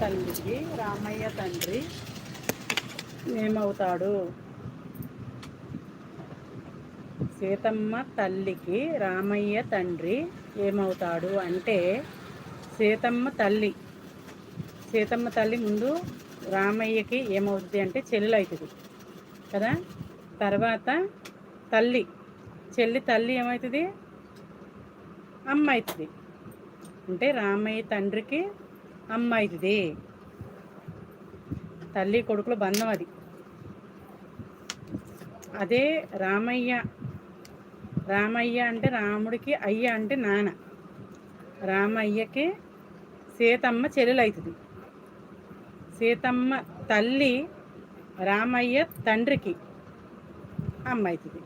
తల్లికి రామయ్య తండ్రి ఏమవుతాడు సీతమ్మ తల్లికి రామయ్య తండ్రి ఏమవుతాడు అంటే సీతమ్మ తల్లి సీతమ్మ తల్లి ముందు రామయ్యకి ఏమవుతుంది అంటే చెల్లెలు అవుతుంది కదా? తర్వాత తల్లి చెల్లి తల్లి ఏమవుతుంది? అమ్మ అవుతుంది. అంటే రామయ్య తండ్రికి అమ్మ అవుతుంది తల్లి కొడుకుల బంధం అది. అదే రామయ్య. రామయ్య అంటే రాముడికి అయ్య అంటే నాన్న. రామయ్యకి సీతమ్మ చెల్లెలు అవుతుంది సీతమ్మ తల్లి రామయ్య తండ్రికి అమ్మ అవుతుంది